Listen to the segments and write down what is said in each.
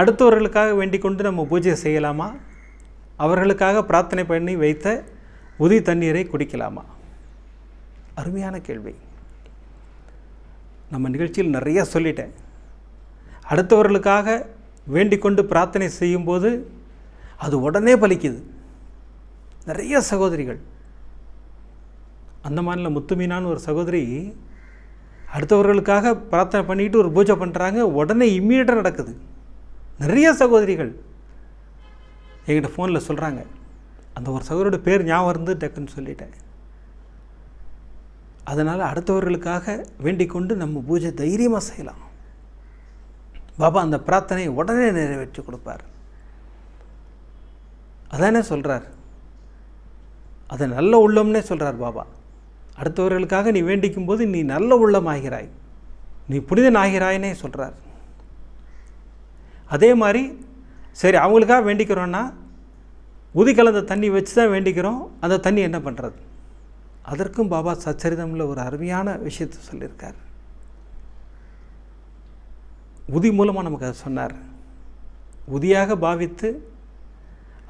அடுத்தவர்களுக்காக வேண்டிக் கொண்டு நம்ம பூஜை செய்யலாமா? அவர்களுக்காக பிரார்த்தனை பண்ணி வைத்த உதி தண்ணீரை குடிக்கலாமா? அருமையான கேள்வி. நம்ம நிகழ்ச்சியில் நிறைய சொல்லிட்டேன். அடுத்தவர்களுக்காக வேண்டிக் கொண்டு பிரார்த்தனை செய்யும்போது அது உடனே பலிக்குது. நிறைய சகோதரிகள். அந்த மாநில முத்துமீனான்னு ஒரு சகோதரி அடுத்தவர்களுக்காக பிரார்த்தனை பண்ணிட்டு ஒரு பூஜை பண்ணுறாங்க உடனே இம்மீடியட்டாக நடக்குது. நிறைய சகோதரிகள் என்கிட்ட ஃபோனில் சொல்கிறாங்க அந்த ஒரு சகோதரோட பேர் ஞாபகம் இருந்து டக்குன்னு சொல்லிட்டேன். அதனால் அடுத்தவர்களுக்காக வேண்டிக் கொண்டு நம்ம பூஜை தைரியமாக செய்யலாம். பாபா அந்த பிரார்த்தனையை உடனே நிறைவேற்றி கொடுப்பார். அதானே சொல்கிறார் அதை நல்ல உள்ளம்னே சொல்கிறார் பாபா. அடுத்தவர்களுக்காக நீ வேண்டிக்கும் போது நீ நல்ல உள்ளம் ஆகிறாய். நீ புனிதன் ஆகிறாய்னே சொல்கிறார் அதே மாதிரி சரி அவங்களுக்காக வேண்டிக்கிறோன்னா உதி கலந்த தண்ணி வச்சு தான் வேண்டிக்கிறோம். அந்த தண்ணி என்ன பண்ணுறது அதற்கும் பாபா சச்சரிதமில் ஒரு அருமையான விஷயத்தை சொல்லியிருக்கார். உதி மூலமாக நமக்கு அதை சொன்னார். உதியாக பாவித்து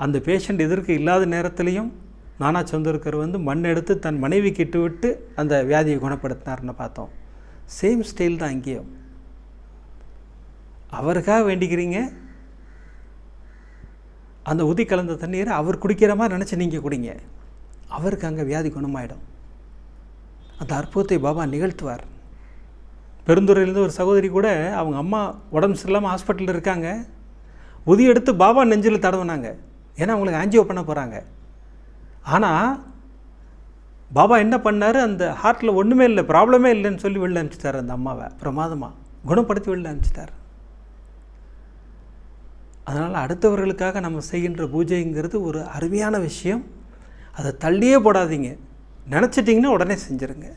அந்த பேஷண்ட் எதிர்க்கு இல்லாத நேரத்துலையும் நானா சந்திருக்கர் வந்து மண் எடுத்து தன் மனைவி கிட்டு விட்டு அந்த வியாதியை குணப்படுத்தினார்னு பார்த்தோம். சேம் ஸ்டைல் தான் அங்கேயும் அவருக்காக வேண்டிக்கிறீங்க? அந்த உதி கலந்த தண்ணீரை அவர் குடிக்கிற மாதிரி நினச்சி நீங்கள் குடிங்க. அவருக்கு அங்கே வியாதி குணமாயிடும். அந்த அற்புதத்தை பாபா நிகழ்த்துவார். பெருந்துறையிலேருந்து ஒரு சகோதரி கூட அவங்க அம்மா உடம்பு சரியில்லாமல் ஹாஸ்பிட்டலில் இருக்காங்க. உதி எடுத்து பாபா நெஞ்சில் தடவுனாங்க. ஏன்னா அவங்களுக்கு ஆஞ்சியோ பண்ண போகிறாங்க ஆனால் பாபா என்ன பண்ணார்? அந்த ஹார்ட்டில் ஒன்றுமே இல்லை ப்ராப்ளமே இல்லைன்னு சொல்லி வெளில அனுப்பிச்சிட்டார் அந்த அம்மாவை. பிரமாதமாக குணப்படுத்தி வெளில அனுப்பிச்சிட்டார். அதனால் அடுத்தவர்களுக்காக நம்ம செய்கின்ற பூஜைங்கிறது ஒரு அருமையான விஷயம். அதை தள்ளியே போடாதீங்க. நினச்சிட்டிங்கன்னா உடனே செஞ்சுருங்க.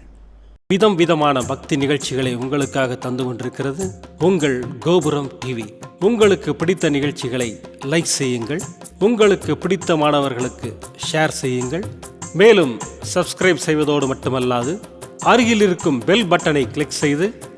விதம் விதமான பக்தி நிகழ்ச்சிகளை உங்களுக்காக தந்து கொண்டிருக்கிறது உங்கள் கோபுரம் டிவி. உங்களுக்கு பிடித்த நிகழ்ச்சிகளை லைக் செய்யுங்கள். உங்களுக்கு பிடித்த மாணவர்களுக்கு ஷேர் செய்யுங்கள். மேலும் சப்ஸ்கிரைப் செய்வதோடு மட்டுமல்லாது அருகில் இருக்கும் பெல் பட்டனை கிளிக் செய்து